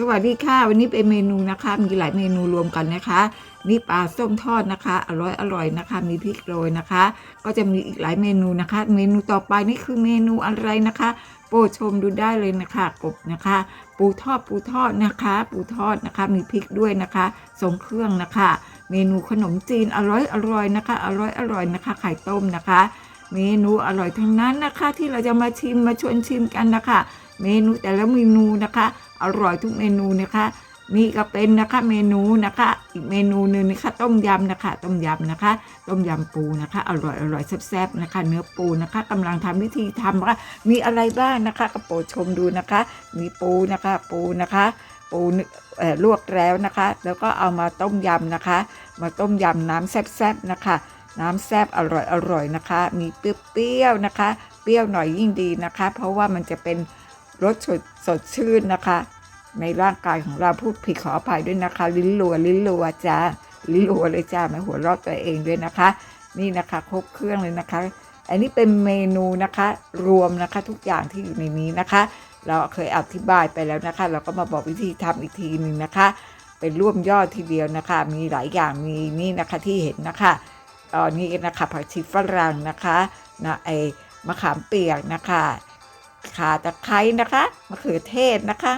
สวัสดีค่ะ วันนี้เป็นเมนูนะคะ มีหลายเมนูรวมกันนะคะ นี่ปลาส้มทอดนะคะ อร่อยอร่อยนะคะ มีพริกโรยนะคะ ก็จะมีอีกหลายเมนูนะคะ เมนูต่อไปนี่คือเมนูอะไรนะคะ โปรดชมดูได้เลยนะคะกบนะคะ ปูทอดปูทอดนะคะ ปูทอดนะคะ มีพริกด้วยนะคะทรงเครื่องนะคะ เมนูขนมจีนอร่อยอร่อยนะคะ อร่อยอร่อยนะคะ ไข่ต้มนะคะ เมนูอร่อยทั้งนั้นนะคะ ที่เราจะมาชิมมาชวนชิมกันนะคะ เมนูแต่ละเมนูนะคะ อร่อยทุกเมนูนะคะ นี่ก็เป็นนะคะเมนูนะคะ อีกเมนูหนึ่งนะคะต้มยำนะคะต้มยำนะคะ ต้มยำปูนะคะ อร่อยอร่อยแซ่บๆนะคะ เนื้อปูนะคะกำลังทำวิธีทำว่ามีอะไรบ้างนะคะก็โปรดชมดูนะคะ มีปูนะคะ ปูนะคะ ปูเอ่ลวกแล้วนะคะ แล้วก็เอามาต้มยำนะคะ มาต้มยำน้ำแซ่บๆนะคะน้ำแซ่บอร่อยอร่อยนะคะ มีเปรี้ยวๆนะคะ เปรี้ยวหน่อยยิ่งดีนะคะ เพราะว่ามันจะเป็น รสสดสดชื่นนะคะ ในร่างกายของเราพูดผิดขออภัยด้วยนะคะ ลิ้นรัวลิ้นรัวจ้าลิ้นรัวเลยจ้าไม่หัวเราะตัวเองด้วยนะคะ นี่นะคะครบเครื่องเลยนะคะ อันนี้เป็นเมนูนะคะ รวมนะคะทุกอย่างที่อยู่ในนี้นะคะ เราเคยอธิบายไปแล้วนะคะ เราก็มาบอกวิธีทำอีกทีหนึ่งนะคะ เป็นร่วมยอดทีเดียวนะคะ มีหลายอย่างมีนี่นะคะที่เห็นนะคะตอนนี้นะคะผักชีฝรั่งนะคะนะไอมะขามเปียกนะคะ ขาตะไคร้นะคะมะเขือเทศนะคะ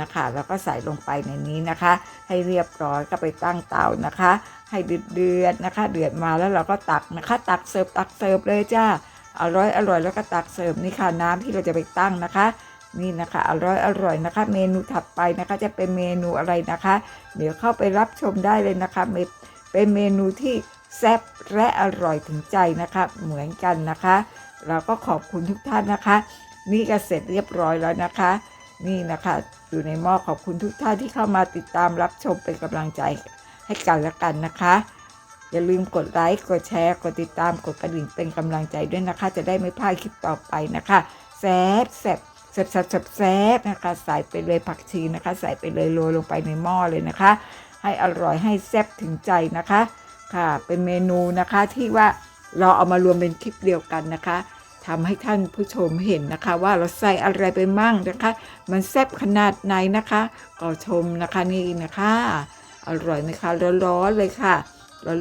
นะคะ แล้วก็ใส่ลงไปในนี้นะคะ ให้เรียบร้อยก็ไปตั้งเตานะคะ ให้เดือดนะคะ เดือดมาแล้วเราก็ตักนะคะ ตักเสิร์ฟตักเสิร์ฟเลยจ้าอร่อยอร่อยแล้วก็ตักเสิร์ฟนี่ค่ะน้ำที่เราจะไปตั้งนะคะ นี่นะคะอร่อยอร่อยนะคะ เมนูถัดไปนะคะจะเป็นเมนูอะไรนะคะ เดี๋ยวเข้าไปรับชมได้เลยนะคะ เป็นเมนูที่แซ่บและอร่อยถึงใจนะคะ เหมือนกันนะคะ เราก็ขอบคุณทุกท่านนะคะ นี่ก็เสร็จเรียบร้อยแล้วนะคะ นี่นะคะ อยู่ในหม้อขอบคุณทุกท่านที่เข้ามาติดตามรับชมเป็นกำลังใจให้กันและกันนะคะ อย่าลืมกดไลค์กดแชร์ กดติดตามกดกระดิ่งเป็นกำลังใจด้วยนะคะ จะได้ไม่พลาดคลิปต่อไปนะคะแซ่บแซ่บแซ่บแซ่บแซ่บนะคะใส่ไปเลยผักชีนะคะ ใส่ไปเลยโรยลงไปในหม้อเลยนะคะ ให้อร่อยให้แซ่บถึงใจนะคะ ค่ะ เป็นเมนูนะคะที่ว่าเราเอามารวมเป็นคลิปเดียวกันนะคะ ทำให้ท่านผู้ชมเห็นนะคะ ว่าเราใส่อะไรไปมั่งนะคะ มันแซ่บขนาดไหนนะคะ ก็ชมนะคะนี่นะคะ อร่อยไหมคะร้อนๆเลยค่ะ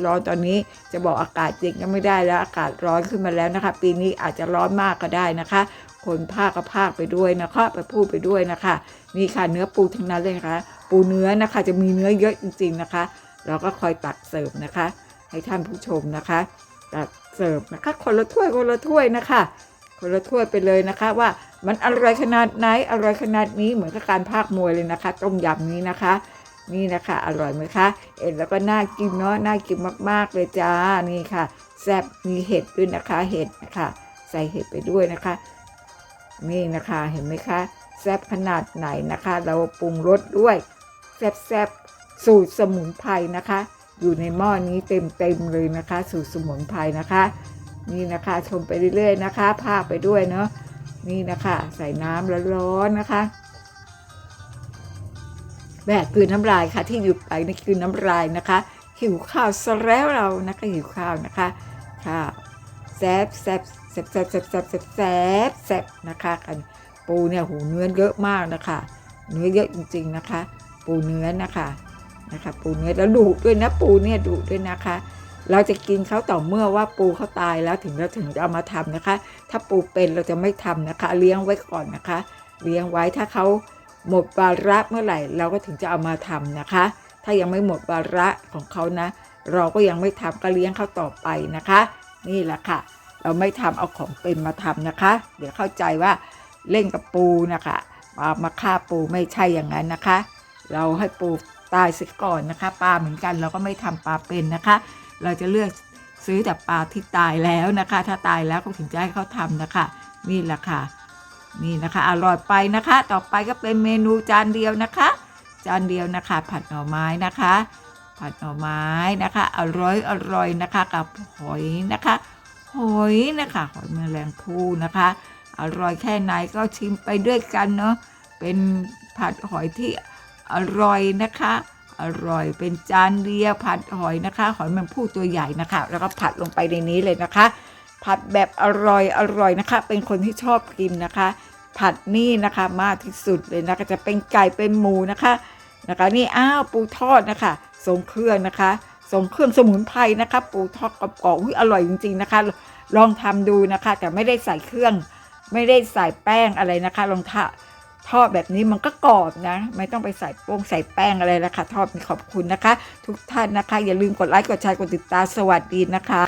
ร้อนๆตอนนี้จะบอกอากาศเย็นก็ไม่ได้แล้วอากาศร้อนขึ้นมาแล้วนะคะ ปีนี้อาจจะร้อนมากก็ได้นะคะ คนภาคก็ภาคไปด้วยนะคะไปพูดไปด้วยนะคะ นี่ค่ะเนื้อปูทั้งนั้นเลยนะคะปูเนื้อนะคะจะมีเนื้อเยอะจริง ๆนะคะ เราก็คอยตักเสิร์ฟนะคะ ให้ท่านผู้ชมนะคะ ตักเสิร์ฟนะคะคนละถ้วยคนละถ้วยนะคะคนละถ้วยไปเลยนะคะ ว่ามันอร่อยขนาดไหนอร่อยขนาดนี้เหมือนกับการพากมวยเลยนะคะ ต้มยำนี้นะคะ นี่นะคะอร่อยไหมคะเอ็นแล้วก็น่ากินเนาะน่ากินมาก ๆ เลยจ้านี่ค่ะแซ่บมีเห็ดด้วยนะคะเห็ดนะคะใส่เห็ดไปด้วยนะคะ นี่นะคะเห็นไหมคะแซ่บขนาดไหนนะคะ เราปรุงรสด้วยแซ่บแซบๆสูตรสมุนไพรนะคะ อยู่ในหม้อนี้เต็มเต็มๆเลยนะคะ สูตรสมุนไพรนะคะ นี่นะคะชมไปเรื่อยๆนะคะพากไปด้วยเนาะนี่นะคะ ใส่น้ำร้อนๆนะคะแบบคืนน้ำลายค่ะ ที่หยุดไปนี่คือน้ำลายนะคะ หิวข้าวซะแล้วเรานะคะหิวข้าวนะคะค่ะแซบแซบแซบแซบแซบแซบแซบแซบแซ่บนะคะกันปูเนี่ยหูเนื้อเยอะมากนะคะ เนื้อเยอะจริงๆนะคะ ปูเนื้อนะคะ นะคะ ปูเนื้อแล้วดุด้วยนะปูเนี่ยดุด้วยนะคะ เราจะกินเขาต่อเมื่อว่าปูเขาตายแล้วถึงเราถึงจะเอามาทำนะคะ ถ้าปูเป็นเราจะไม่ทำนะคะ เลี้ยงไว้ก่อนนะคะ เลี้ยงไว้ถ้าเขาหมดวาระเมื่อไหร่ เราก็ถึงจะเอามาทำนะคะ ถ้ายังไม่หมดวาระของเขานะ เราก็ยังไม่ทำก็เลี้ยงเขาต่อไปนะคะ นี่แหละค่ะ เราไม่ทำเอาของเป็นมาทำนะคะ เดี๋ยวเข้าใจว่าเล่นกับปูนะคะมามาฆ่าปูไม่ใช่อย่างนั้นนะคะ เราให้ปู ตายเสียก่อนนะคะปลาเหมือนกันเราก็ไม่ทำปลาเป็นนะคะ เราจะเลือกซื้อแต่ปลาที่ตายแล้วนะคะ ถ้าตายแล้วก็ถึงจะให้เขาทำนะคะ นี่แหละค่ะนี่นะคะอร่อยไปนะคะ ต่อไปก็เป็นเมนูจานเดียวนะคะ จานเดียวนะคะ ผัดหน่อไม้นะคะ ผัดหน่อไม้นะคะ อร่อยอร่อยนะคะ กับหอยนะคะ หอยนะคะ หอยแมลงภู่นะคะ อร่อยแค่ไหนก็ชิมไปด้วยกันเนาะเป็นผัดหอยที่ อร่อยนะคะ อร่อยเป็นจานเดียวผัดหอยนะคะ หอยแมงภู่ตัวใหญ่นะคะ แล้วก็ผัดลงไปในนี้เลยนะคะ ผัดแบบอร่อยอร่อยนะคะ เป็นคนที่ชอบกินนะคะ ผัดนี่นะคะมากที่สุดเลยนะคะจะเป็นไก่เป็นหมูนะคะนะคะนี่อ้าวปูทอดนะคะทรงเครื่องนะคะทรงเครื่องสมุนไพรนะคะปูทอดกรอบๆอุ๊ยอร่อยจริง ๆนะคะ ลองทำดูนะคะ แต่ไม่ได้ใส่เครื่อง ไม่ได้ใส่แป้งอะไรนะคะลองทอด ทอดแบบนี้มันก็กรอบนะ ไม่ต้องไปใส่โป้งใส่แป้งอะไรแล้วค่ะ ทอดมีขอบคุณนะคะ ทุกท่านนะคะ อย่าลืมกดไลค์กดแชร์กดติดตามสวัสดีนะคะ